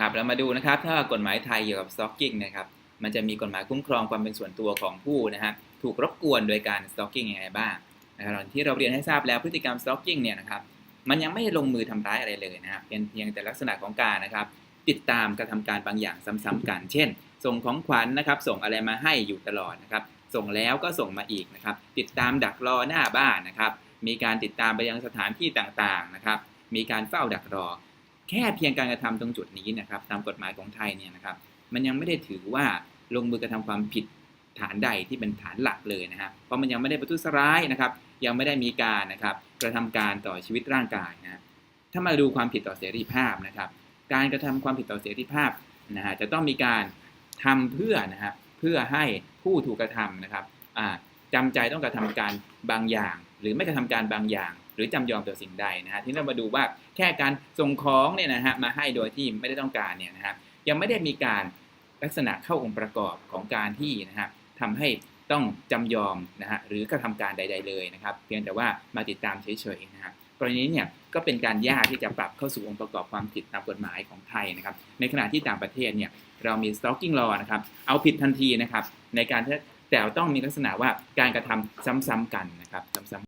ครับเรามาดูนะครับถ้ากฎหมายไทยเกี่ยวกับ stalking นะครับมันจะมีกฎหมายคุ้มครองความเป็นส่วนตัวของผู้นะฮะถูกรบกวนโดยการ stalking ยังไงบ้างนะครับที่เราเรียนให้ทราบแล้วพฤติกรรม stalking เนี่ยนะครับมันยังไม่ลงมือทำร้ายอะไรเลยนะครับเป็นเพียงแต่ลักษณะของการนะครับ ติดตามกระทำการบางอย่างซ้ำๆกัน เช่น ส่งของขวัญนะครับ ส่งอะไรมาให้อยู่ตลอดนะครับ ส่งแล้วก็ส่งมาอีกนะครับ ติดตามดักรอหน้าบ้านนะครับ มีการติดตามไปยังสถานที่ต่างๆนะครับ มีการเฝ้าดักรอ แค่เพียงการกระทำตรงจุดนี้นะครับตามกฎหมายของไทยเนี่ยนะครับมันยังไม่ได้ถือว่าลงมือกระทำความผิดฐานใดที่เป็นฐานหลักเลยนะครับเพราะมันยังไม่ได้ประทุษร้ายนะครับยังไม่ได้มีการนะครับกระทำการต่อชีวิตร่างกายนะถ้ามาดูความผิดต่อเสรีภาพนะครับ การกระทำความผิดต่อเสรีภาพนะฮะจะต้องมีการทำเพื่อนะครับเพื่อให้ผู้ถูกกระทำนะครับอ่า จำใจต้องกระทำการบางอย่าง หรือไม่กระทำการบางอย่าง หรือจำยอมต่อสิ่งใดนะฮะที่เรามาดูว่าแค่การส่งของเนี่ยนะฮะมาให้โดยที่ไม่ได้ต้องการเนี่ยนะครับยังไม่ได้มีการลักษณะเข้าองค์ประกอบของการที่นะฮะทำให้ต้องจำยอมนะฮะหรือกระทำการใด ๆ เลยนะครับ เพียงแต่ว่ามาติดตามเฉยๆนะครับกรณีนี้เนี่ยก็เป็นการยากที่จะปรับเข้าสู่องค์ประกอบความผิดตามกฎหมายของไทยนะครับ ในขณะที่ต่างประเทศเนี่ยเรามี stalking law นะครับเอาผิดทันทีนะครับในการที่ แต่ต้องมีลักษณะว่าการกระทำซ้ำๆกันนะครับซ้ำๆ